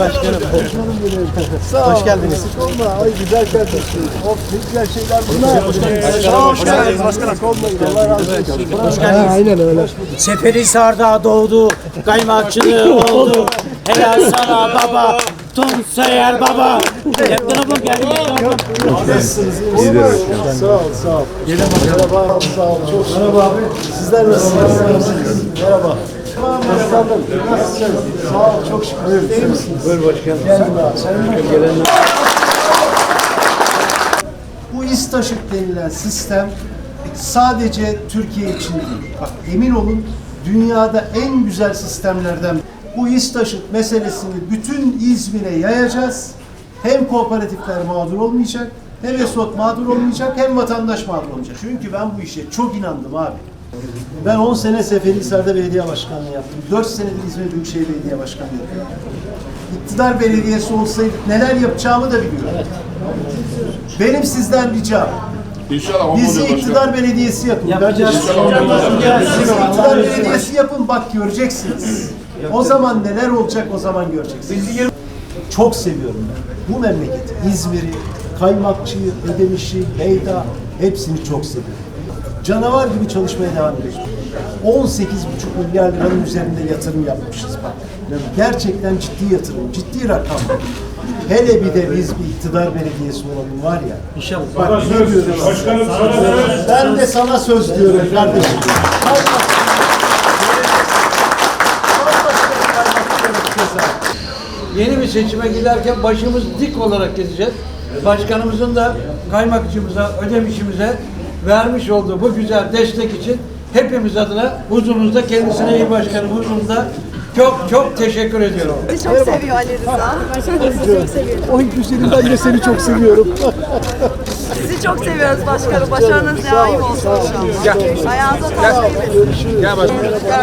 Başkanım. Sağ ol. Hoş geldiniz. Olma. Ay güzel kardeşim. Of ne güzel şeyler bunlar. Sağ ol. hoş geldiniz başkanım. Allah razı olsun. Hoş geldiniz. Aynen öyle. Seferihisar'da doğdu, kaymakçılığı oldu. Helal sana baba, Tom Sayer baba. Yaptın mı geldi? Nasılsınız? İyi misiniz? Sağ ol, sağ ol. Merhaba, sağ ol. Çok şükür. Merhaba abi. Sizler nasılsınız? Başkanım, nasılsınız? Sağ ol, çok şükür. İyi misiniz? Buyur başkanım. Abi. Sen mi? Bu İS taşıt denilen sistem sadece Türkiye için değil. Bak emin olun dünyada en güzel sistemlerden. Bu İS taşıt meselesini bütün İzmir'e yayacağız. Hem kooperatifler mağdur olmayacak, hem ESOT mağdur olmayacak, hem vatandaş mağdur olmayacak. Çünkü ben bu işe çok inandım abi. Ben 10 sene Seferihisar'da belediye başkanlığı yaptım. 4 senedir İzmir Büyükşehir Belediye Başkanlığı yapıyorum. İktidar belediyesi olsaydı neler yapacağımı da biliyorum. Benim sizden ricam. İnşallah Bizi iktidar belediyesi yapın. Yapacağız. Bizi iktidar belediyesi yapın bak göreceksiniz. O zaman neler olacak o zaman göreceksiniz. Çok seviyorum ben. Bu memleketi, İzmir'i, Kaymakçı'yı, Ödemiş'i, Beyda hepsini çok seviyorum. Canavar gibi çalışmaya devam ediyoruz. 18,5 milyar liranın üzerinde yatırım yapmışız bak. Gerçekten ciddi yatırım, ciddi rakam. Hele bir de biz bir iktidar belediyesi olalım var ya. İnşallah. Bak ne diyoruz? Ben de sana söz diyorum kardeşim. Yeni bir seçime giderken başımız dik olarak gideceğiz. Başkanımızın da kaymakçımıza, ödemişimize vermiş olduğu bu güzel destek için hepimiz adına huzurunuzda kendisine iyi başkanım huzurunda çok çok teşekkür ediyorum. Sizi çok seviyor Ali Rıza. Sizi çok seviyorum. Oy güzelim ben de seni çok seviyorum. Sizi çok seviyoruz başkanım. Başarınız daim olsun inşallah. Ayağınıza sağlık. Gel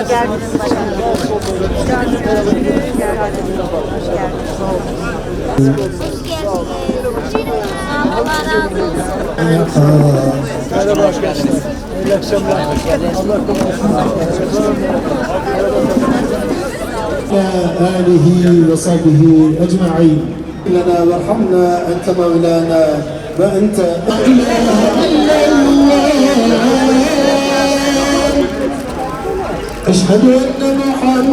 geldiniz başkanım. Hoş geldiniz. Hoş geldiniz. Hoş geldiniz. Merhaba arkadaşlar. İyi akşamlar. Allah korusun. آله وصحبه أجمعين لنا وارحمنا أنت مولانا وأنت أشهد أن محمد